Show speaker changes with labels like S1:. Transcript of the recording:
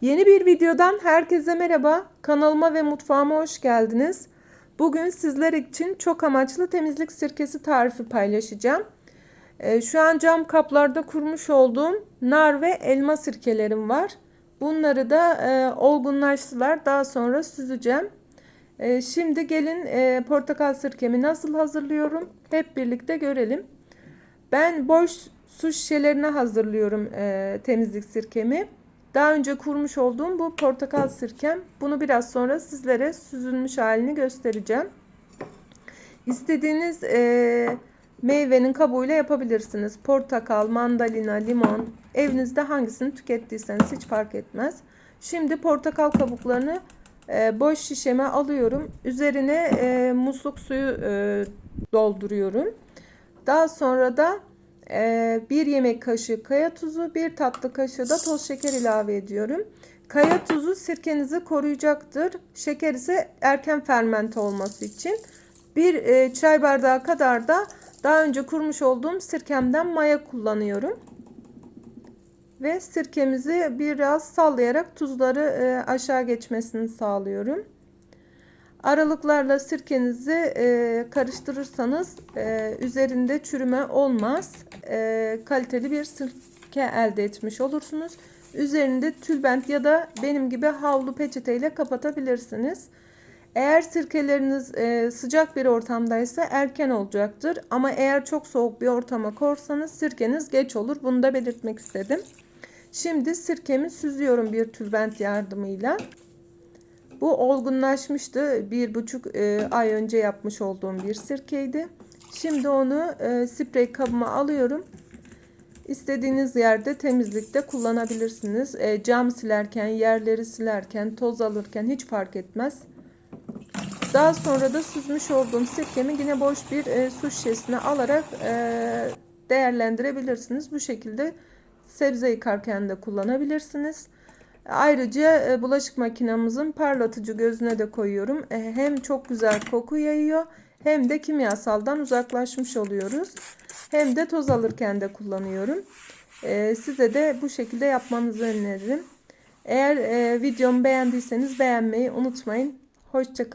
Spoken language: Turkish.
S1: Yeni bir videodan herkese merhaba. Kanalıma ve mutfağıma hoş geldiniz. Bugün sizler için çok amaçlı temizlik sirkesi tarifi paylaşacağım. Ee, Şu an cam kaplarda kurmuş olduğum nar ve elma sirkelerim var. Bunları da e, olgunlaştılar. Daha sonra süzeceğim. E, Şimdi gelin e, portakal sirkemi nasıl hazırlıyorum? Hep birlikte görelim. Ben boş su şişelerine hazırlıyorum e, temizlik sirkemi. Daha önce kurmuş olduğum bu portakal sirkem. Bunu biraz sonra sizlere süzülmüş halini göstereceğim. İstediğiniz e, meyvenin kabuğuyla yapabilirsiniz. Portakal, mandalina, limon. Evinizde hangisini tükettiyseniz hiç fark etmez. Şimdi portakal kabuklarını e, boş şişeme alıyorum. Üzerine e, musluk suyu e, dolduruyorum. Daha sonra da e, bir yemek kaşığı kaya tuzu, bir tatlı kaşığı da toz şeker ilave ediyorum. Kaya tuzu sirkenizi koruyacaktır. Şeker ise erken fermente olması için. Bir e, çay bardağı kadar da daha önce kurmuş olduğum sirkemden maya kullanıyorum. Ve sirkemizi biraz sallayarak tuzları e, aşağı geçmesini sağlıyorum. Aralıklarla sirkenizi e, karıştırırsanız e, üzerinde çürüme olmaz. E, kaliteli bir sirke elde etmiş olursunuz. Üzerinde tülbent ya da benim gibi havlu peçeteyle kapatabilirsiniz. Eğer sirkeleriniz e, sıcak bir ortamdaysa erken olacaktır. Ama eğer çok soğuk bir ortama korsanız sirkeniz geç olur. Bunu da belirtmek istedim. Şimdi sirkemi süzüyorum bir tülbent yardımıyla. Bu olgunlaşmıştı. Bir buçuk e, ay önce yapmış olduğum bir sirkeydi. Şimdi onu e, sprey kabıma alıyorum. İstediğiniz yerde temizlikte kullanabilirsiniz. E, cam silerken, yerleri silerken, toz alırken hiç fark etmez. Daha sonra da süzmüş olduğum sirkemi yine boş bir e, su şişesine alarak e, değerlendirebilirsiniz. Bu şekilde sebze yıkarken de kullanabilirsiniz. Ayrıca e, bulaşık makinamızın parlatıcı gözüne de koyuyorum. E, hem çok güzel koku yayıyor hem de kimyasaldan uzaklaşmış oluyoruz. Hem de toz alırken de kullanıyorum. E, size de bu şekilde yapmanızı öneririm. Eğer videomu beğendiyseniz beğenmeyi unutmayın. Hoşçakalın.